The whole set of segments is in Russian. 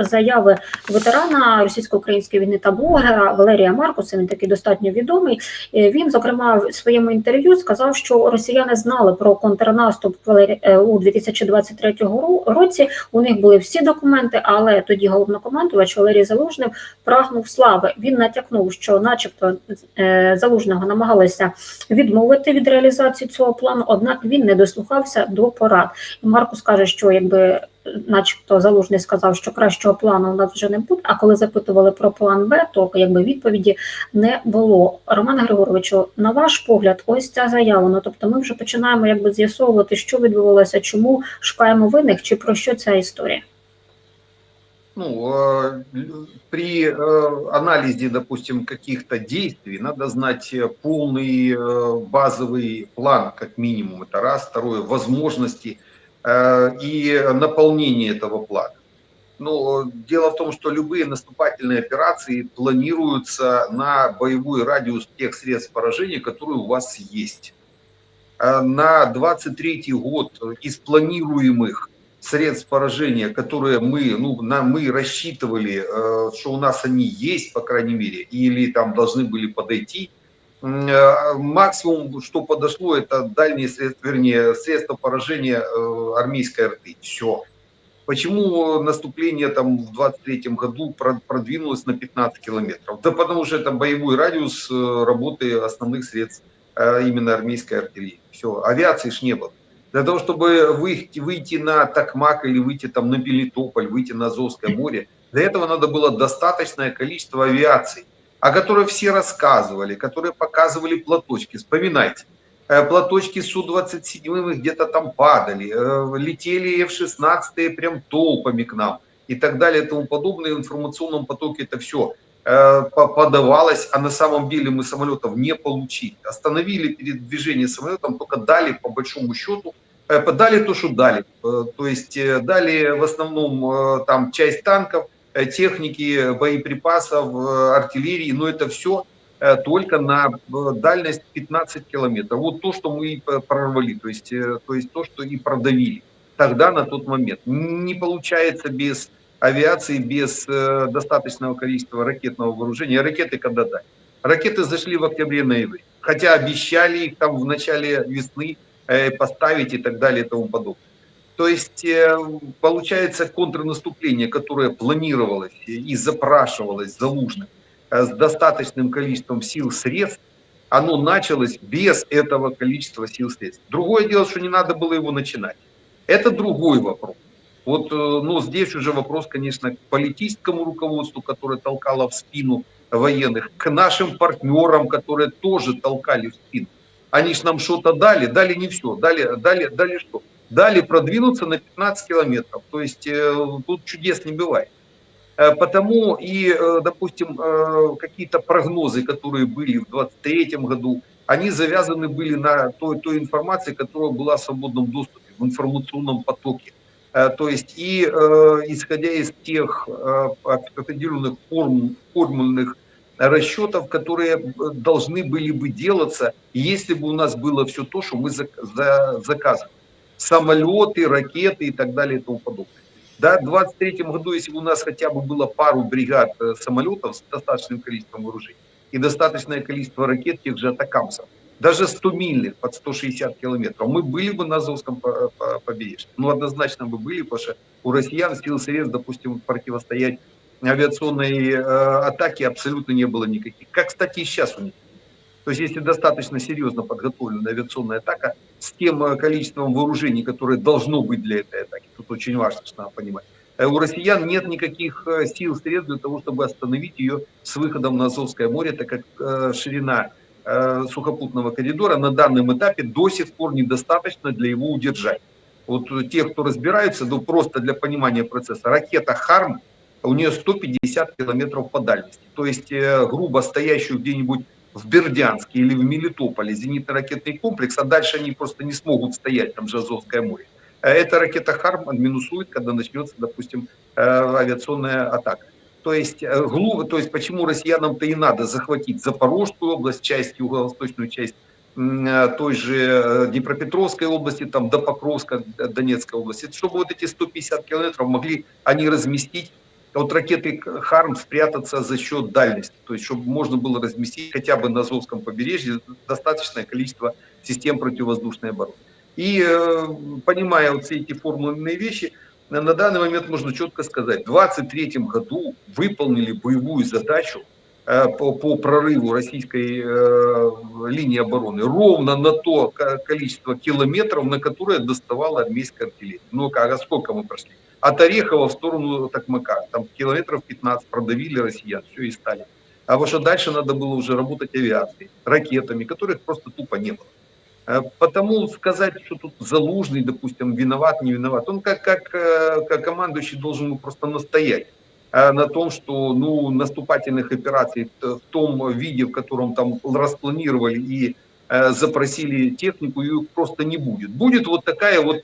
заяви ветерана російсько-української війни та блогера Валерія Маркуса. Він такий достатньо відомий. Е, Він, зокрема, в своєму інтерв'ю сказав, що росіяни знали про контрнаступ е, у 2023 ро- році. У них були всі документи, але тоді головнокомандувач Валерій Залужний прагнув слави. Він натякнув, що, начебто, е, залужного намагалися відмовити від реалізації цього плану, однак він не дослухався до порад. І Маркус каже, що якби начебто залужний сказав, що кращого плану у нас вже не буде. А коли запитували про план Б, то якби відповіді не було. Роман Григоровичу, на ваш погляд, ось ця заява. Ну тобто, ми вже починаємо якби з'ясовувати, що відбувалося, чому шукаємо винних, чи про що ця історія. ну, э, л- при э, анализе, допустим, каких-то действий надо знать э, полный э, базовый план, как минимум, это раз. Второе, возможности э, и наполнение этого плана. Ну, дело в том, что любые наступательные операции планируются на боевой радиус тех средств поражения, которые у вас есть. Э, На 23 год из планируемых средств поражения, которые мы, ну, на, мы рассчитывали, э, что у нас они есть, по крайней мере, или там должны были подойти, э, максимум, что подошло, это дальние средства, вернее, средства поражения э, армейской арты. Все. Почему наступление там в 23 году про- продвинулось на 15 километров? Да потому что это боевой радиус э, работы основных средств э, именно армейской артиллерии. Все, авиации ж не было. Для того, чтобы выйти, выйти на Токмак или выйти там на Пелитополь, выйти на Азовское море, для этого надо было достаточное количество авиации, о которой все рассказывали, которые показывали платочки. Вспоминайте, э, платочки Су-27 где-то там падали, э, летели F-16 прям толпами к нам и так далее и тому подобное. В информационном потоке это все подавалось, а на самом деле мы самолетов не получили. Остановили передвижение самолетом, только дали по большому счету, э, подали то, что дали. Э, То есть э, дали в основном э, там часть танков, э, техники, боеприпасов, э, артиллерии, но это все только на э, дальность 15 километров. Вот то, что мы прорвали, то есть, э, то есть то, что и продавили тогда на тот момент. Не получается без авиации, без э, достаточного количества ракетного вооружения. Ракеты когда дать? Ракеты зашли в октябре-ноябре, хотя обещали их там в начале весны э, поставить и так далее и тому подобное. То есть э, получается контрнаступление, которое планировалось и запрашивалось залужным э, с достаточным количеством сил, средств, оно началось без этого количества сил, средств. Другое дело, что не надо было его начинать. Это другой вопрос. Вот, ну, здесь уже вопрос, конечно, к политическому руководству, которое толкало в спину военных, к нашим партнерам, которые тоже толкали в спину. Они ж нам что-то дали, дали не все, дали, дали, дали что? Дали продвинуться на 15 километров. То есть э, тут чудес не бывает. Э, Потому и, э, допустим, какие-то прогнозы, которые были в 2023 году, они завязаны были на той, той информации, которая была в свободном доступе, в информационном потоке. То есть и исходя из тех определенных форм, формульных расчетов, которые должны были бы делаться, если бы у нас было все то, что мы зак- за- заказывали. Самолеты, ракеты и так далее и тому подобное. Да, в 23 году, если бы у нас хотя бы было пару бригад э, самолетов с достаточным количеством вооружений и достаточное количество ракет тех же атакамсов, даже 100 мильных под 160 километров, мы были бы на Азовском по- по- побережье. Ну, однозначно бы были, потому что у россиян сил средств, допустим, противостоять авиационной э, атаке абсолютно не было никаких. Как, кстати, и сейчас у них. То есть, если достаточно серьезно подготовлена авиационная атака с тем э, количеством вооружений, которое должно быть для этой атаки, тут очень важно, что надо понимать, э, у россиян нет никаких э, сил, средств для того, чтобы остановить ее с выходом на Азовское море, так как э, ширина сухопутного коридора на данном этапе до сих пор недостаточно для его удержания. Вот те, кто разбирается, ну просто для понимания процесса, ракета «Харм», у нее 150 километров по дальности. То есть, грубо стоящую где-нибудь в Бердянске или в Мелитополе зенитно-ракетный комплекс, а дальше они просто не смогут стоять, там же Азовское море. Э, Эта ракета «Харм» минусует, когда начнется, допустим, э, авиационная атака. То есть, э, глу- то есть почему россиянам-то и надо захватить Запорожскую область, часть, юго-восточную часть э, той же Днепропетровской области, там до Покровска, Донецкой области, чтобы вот эти 150 километров могли они разместить от ракеты Харм спрятаться за счет дальности, то есть чтобы можно было разместить хотя бы на Азовском побережье достаточное количество систем противовоздушной обороны. И э, понимая вот все эти формульные вещи, на, данный момент можно четко сказать, в 2023 году выполнили боевую задачу э, по, по прорыву российской э, линии обороны ровно на то количество километров, на которое доставала армейская артиллерия. Ну как, а сколько мы прошли? От Орехова в сторону Токмака, там километров 15 продавили россиян, все и стали. А вот что дальше надо было уже работать авиацией, ракетами, которых просто тупо не было. Э, потому сказать, что тут Залужный, допустим, виноват, не виноват, он как, как, э, как командующий должен просто настоять э, на том, что ну, наступательных операций в том виде, в котором там распланировали и запросили технику, ее просто не будет. Будет вот такая вот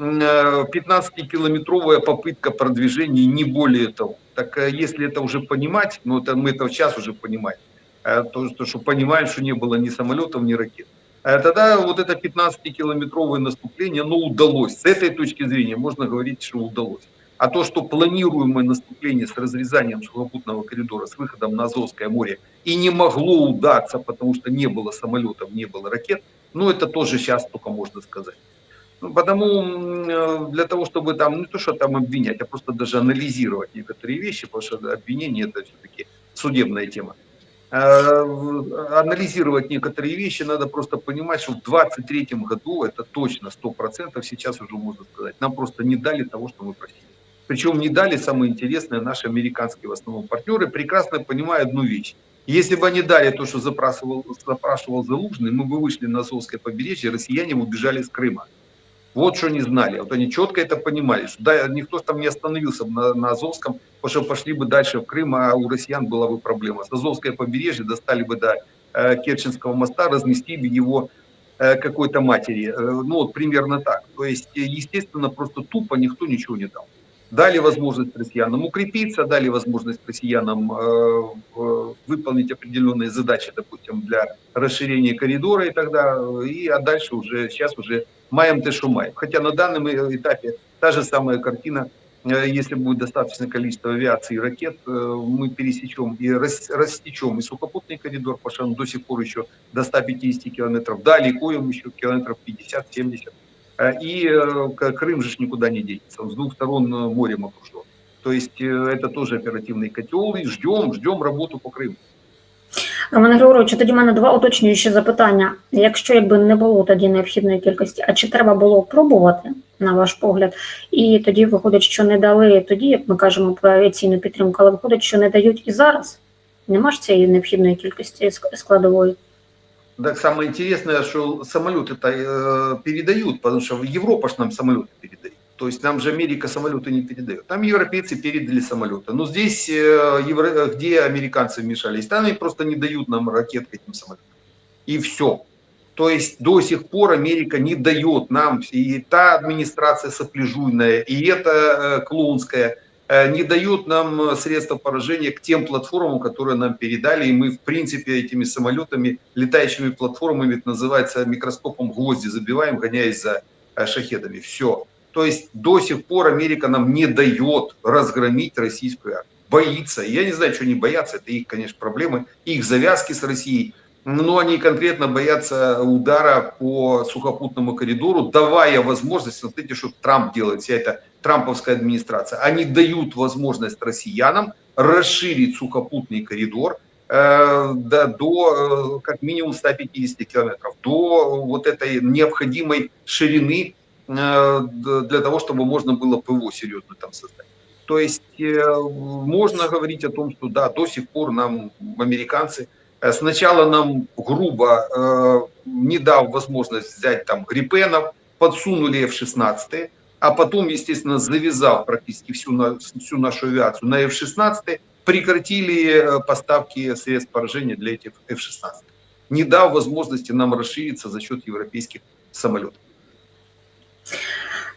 15-километровая попытка продвижения, не более того. Так если это уже понимать, ну это мы это сейчас уже понимаем, то, что понимаем, что не было ни самолетов, ни ракет. Э, тогда вот это 15-километровое наступление, ну, удалось. С этой точки зрения можно говорить, что удалось. А то, что планируемое наступление с разрезанием сухопутного коридора, с выходом на Азовское море, и не могло удаться, потому что не было самолетов, не было ракет, ну, это тоже сейчас только можно сказать. Ну, потому э, для того, чтобы там, не то, что там обвинять, а просто даже анализировать некоторые вещи, потому что обвинение это все-таки судебная тема. Э, анализировать некоторые вещи, надо просто понимать, что в 2023 году, это точно 100%, сейчас уже можно сказать, нам просто не дали того, что мы просили. Причем не дали, самое интересное, наши американские в основном партнеры прекрасно понимают одну вещь. Если бы они дали то, что запрашивал, запрашивал Залужный, мы бы вышли на Азовское побережье, россияне бы убежали с Крыма. Вот что не знали. Вот они четко это понимали, что да, никто там не остановился на, на Азовском, потому что пошли бы дальше в Крым, а у россиян была бы проблема. С Азовское побережье достали бы до э, Керченского моста, разнести бы его э, какой-то матери. Э, ну вот примерно так. То есть, э, естественно, просто тупо никто ничего не дал. Дали возможность россиянам укрепиться, дали возможность россиянам э, выполнить определенные задачи, допустим, для расширения коридора и тогда, и а дальше уже, сейчас уже маем те, что маем. Хотя на данном этапе та же самая картина, э, если будет достаточное количество авиации и ракет, э, мы пересечем и растечем и сухопутный коридор, что он до сих пор еще до 150 километров, далеко ему еще километров 50-70. Э, и Крым же никуда не денется, он с двух сторон морем окружен. То есть это тоже оперативный котел, и ждем, ждем работу по Крыму. Романе Григоровичу, тоді в мене два уточнюючі запитання. Якщо якби не було тоді необхідної кількості, а чи треба було пробувати, на ваш погляд? І тоді виходить, що не дали тоді, як ми кажемо про авіаційну підтримку, але виходить, що не дають і зараз. Нема ж цієї необхідної кількості складової. Так самое интересное, что самолеты-то э, передают, потому что Европа ж нам самолеты передает. То есть нам же Америка самолеты не передает. Там европейцы передали самолеты. Но здесь, э, где американцы вмешались, там они просто не дают нам ракет к этим самолетам. И все. То есть до сих пор Америка не дает нам, и та администрация сопляжуйная, и эта э, клоунская, э, не дают нам средства поражения к тем платформам, которые нам передали. И мы, в принципе, этими самолетами, летающими платформами, это называется микроскопом гвозди забиваем, гоняясь за шахедами. Все. То есть до сих пор Америка нам не дает разгромить российскую армию. Боится. Я не знаю, что они боятся. Это их, конечно, проблемы. Их завязки с Россией. Но они конкретно боятся удара по сухопутному коридору, давая возможность, смотрите, что Трамп делает, вся эта трамповская администрация. Они дают возможность россиянам расширить сухопутный коридор, э, до, до э, как минимум 150 километров, до вот этой необходимой ширины для того, чтобы можно было ПВО серьезно там создать. То есть э, можно говорить о том, что да, до сих пор нам американцы э, сначала нам грубо, не дав возможность взять там гриппенов, подсунули F-16, а потом, естественно, завязав практически всю, всю нашу авиацию на F-16, прекратили поставки средств поражения для этих F-16, не дав возможности нам расшириться за счет европейских самолетов.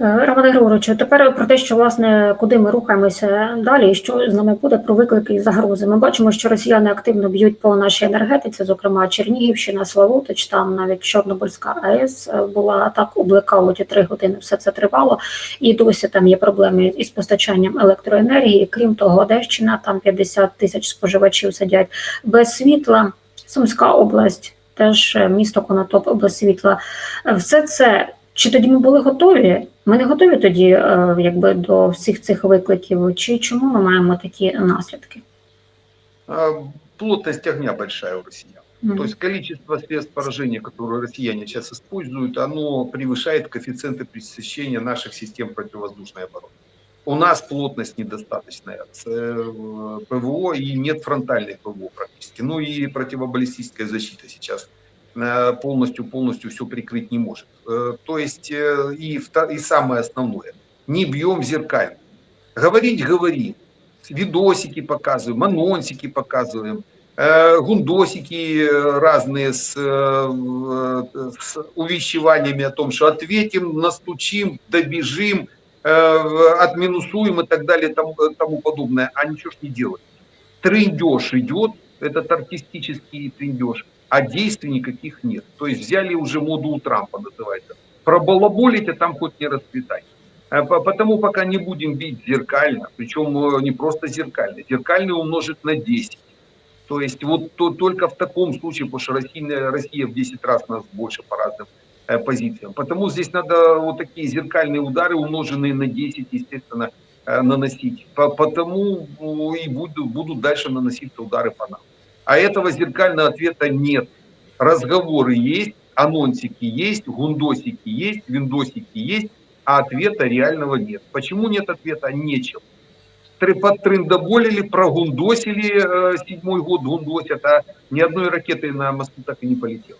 Е, Романе Григоровичу, тепер про те, що власне куди ми рухаємося далі, і що з нами буде про виклики і загрози. Ми бачимо, що росіяни активно б'ють по нашій енергетиці, зокрема Чернігівщина, Славутич, там навіть Чорнобильська АЕС е, була так у блекауті три години. Все це тривало, і досі там є проблеми із постачанням електроенергії. Крім того, Одещина там 50 тисяч споживачів сидять без світла. Сумська область, теж е, місто Конотоп без світла. Все це чи тоді ми були готові? Ми не готові тоді, е, якби до всіх цих викликів, чи чому ми маємо такі наслідки? А, Плотность огня большая у россиян. Мгм. То есть количество средств поражения, которые россияне сейчас используют, оно превышает коэффициенты пресыщения наших систем противовоздушной обороны. У нас плотность недостаточная с э, ПВО и нет фронтальной ПВО практически. Ну и противобаллистическая защита сейчас э, полностью полностью все прикрыть не может. Э, То есть э, и, и самое основное, не бьем зеркально. Говорить говорим, видосики показываем, анонсики показываем, э, гундосики э, разные с, э, э, с увещеваниями о том, что ответим, настучим, добежим, э, отминусуем и так далее, тому, тому подобное, а ничего ж не делают. Трендеж идет, этот артистический трендеж, а действий никаких нет. То есть взяли уже моду у Трампа, называется. Пробалаболить, а там хоть не расцветай. Э, по- Потому пока не будем бить зеркально, причем э, не просто зеркально, зеркально умножить на 10. То есть вот то- только в таком случае, потому что Россия, Россия в 10 раз нас больше по разным э, позициям. Потому здесь надо вот такие зеркальные удары, умноженные на 10, естественно, э, наносить. По- Потому ну, и будут, будут дальше наноситься удары по нам. А этого зеркального ответа нет. Разговоры есть, анонсики есть, гундосики есть, виндосики есть, а ответа реального нет. Почему нет ответа? Нечем. Тр- Подтрендоболили, прогундосили, э, седьмой год гундосят, а ни одной ракеты на Москву так и не полетело.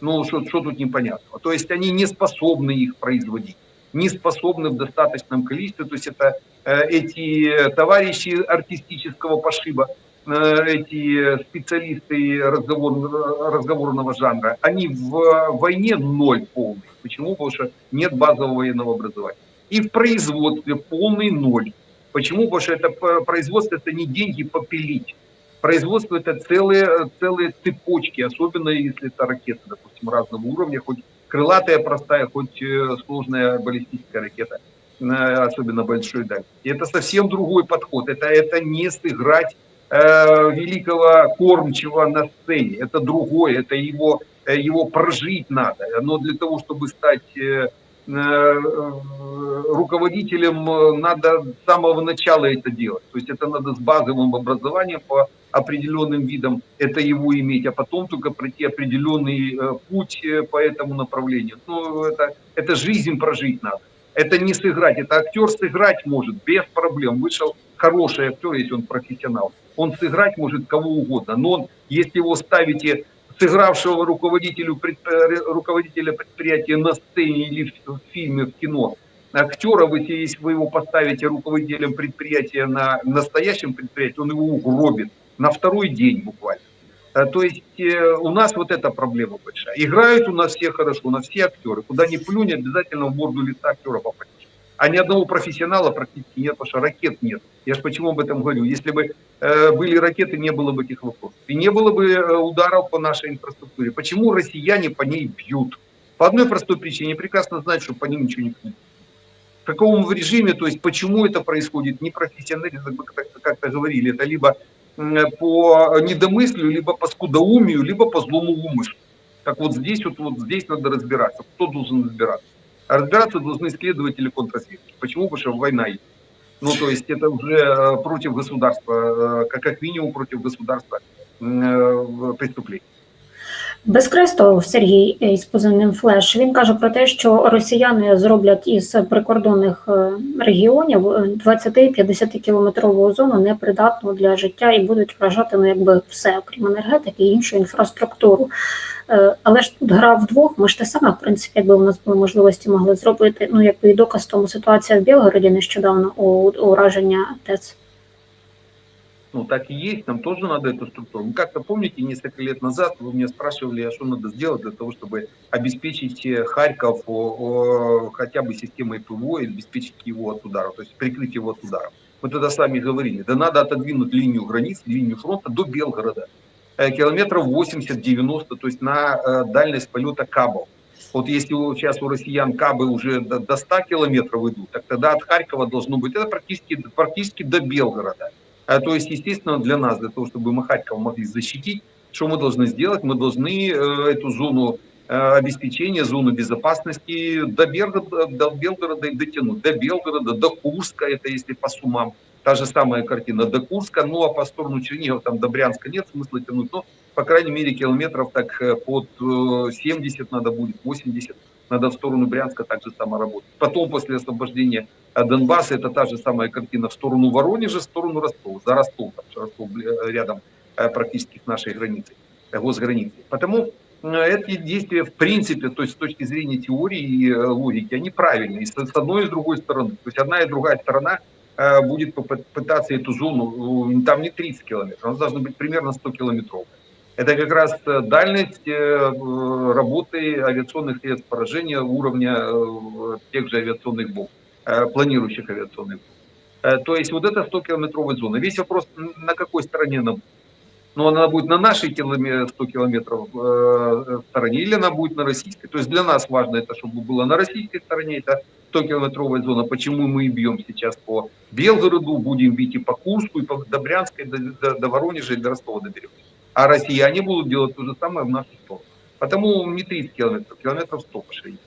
Ну, что, что тут непонятного? То есть они не способны их производить, не способны в достаточном количестве. То есть это э, эти товарищи артистического пошиба, эти специалисты разговор- разговорного жанра, они в войне ноль полный. Почему? Потому что нет базового военного образования. И в производстве полный ноль. Почему? Потому что это производство это не деньги попилить. Производство это целые, целые цепочки, особенно если это ракеты, допустим, разного уровня, хоть крылатая простая, хоть э, сложная баллистическая ракета, э, особенно большой дальности. Это совсем другой подход. Это, это не сыграть э, великого кормчего на сцене. Это другое, это его, э, его прожить надо. Но для того, чтобы стать э, руководителем надо с самого начала это делать. То есть это надо с базовым образованием по определенным видам это его иметь, а потом только пройти определенный путь по этому направлению. Ну, это, это жизнь прожить надо. Это не сыграть, это актер сыграть может без проблем. Вышел хороший актер, если он профессионал. Он сыграть может кого угодно, но он, если его ставите сыгравшего руководителю, э, руководителя предприятия на сцене или в, в фильме, в кино, актера, вы, если вы его поставите руководителем предприятия на настоящем предприятии, он его угробит на второй день буквально. Э, То есть э, у нас вот эта проблема большая. Играют у нас все хорошо, у нас все актеры. Куда ни плюнь, обязательно в морду лица актера попадешь. А ни одного профессионала практически нет, потому что ракет нет. Я же почему об этом говорю. Если бы э, были ракеты, не было бы этих вопросов. И не было бы э, ударов по нашей инфраструктуре. Почему россияне по ней бьют? По одной простой причине. Прекрасно знают, что по ним ничего не будет. В каком режиме, то есть почему это происходит, не профессионализм, как- как- как-то говорили, это либо по недомыслию, либо по скудоумию, либо по злому умыслу. Так вот здесь вот, вот здесь надо разбираться. Кто должен разбираться? А разбираться должны следователи контрразведки. Почему? Потому что война есть. Ну, то есть это уже э, против государства, э, как, минимум против государства э, преступлений. Безкрестов Сергій із позивним Флеш. Він каже про те, що росіяни зроблять із прикордонних е, регіонів е, 20-50 кілометрову зону непридатну для життя і будуть вражати ну якби все, окрім енергетики і іншу інфраструктуру. Е, Але ж тут гра вдвох. Ми ж те саме, в принципі, якби у нас були можливості, могли зробити. Ну якби і доказ тому ситуація в Білгороді нещодавно у ураження ТЕЦ. Ну так и есть, нам тоже надо эту структуру. Вы как-то помните, несколько лет назад вы меня спрашивали, а что надо сделать для того, чтобы обеспечить э, Харьков о, о, хотя бы системой ПВО и обеспечить его от ударов, то есть прикрыть его от ударов. Мы тогда с вами говорили, да надо отодвинуть линию границ, линию фронта до Белгорода, э, километров 80-90, то есть на э, дальность полета кабов. Вот если сейчас у россиян кабы уже до 100 километров идут, так тогда от Харькова должно быть, это практически, практически до Белгорода. А, То есть, естественно, для нас, для того, чтобы мы Харьков могли защитить, что мы должны сделать? Мы должны э, эту зону э, обеспечения, зону безопасности до Белгорода, до Белгорода дотянуть. До Белгорода, до Курска, это если по суммам. Та же самая картина до Курска, ну а по сторону Чернигова, там до Брянска нет смысла тянуть, но, по крайней мере, километров так э, под э, 70 надо будет, 80 надо в сторону Брянска так же само работать. Потом, после освобождения э, Донбасса, это та же самая картина в сторону Воронежа, в сторону Ростова. За Ростов, там, что Ростов рядом э, практически с нашей границей, э, госграницей. Потому э, эти действия, в принципе, то есть с точки зрения теории и э, логики, они правильные. И с одной и с другой стороны. То есть одна и другая сторона э, будет пытаться эту зону, э, там не 30 километров, она должна быть примерно 100 километров. Это как раз э, дальность э, работы авиационных средств поражения уровня э, тех же авиационных бомб, планирующих авиационных бомб. То есть вот это 100-километровая зона. Весь вопрос, на какой стороне она будет. Ну, она будет на нашей киломе- 100 километров стороне или она будет на российской. То есть для нас важно это, чтобы было на российской стороне, это 100-километровая зона. Почему мы и бьем сейчас по Белгороду, будем бить и по Курску, и по до Брянской, до, до- до Воронежа, и до Ростова доберемся. А россияне будут делать то же самое в нашу сторону. Потому не 30 километров, километров 100 по ширине.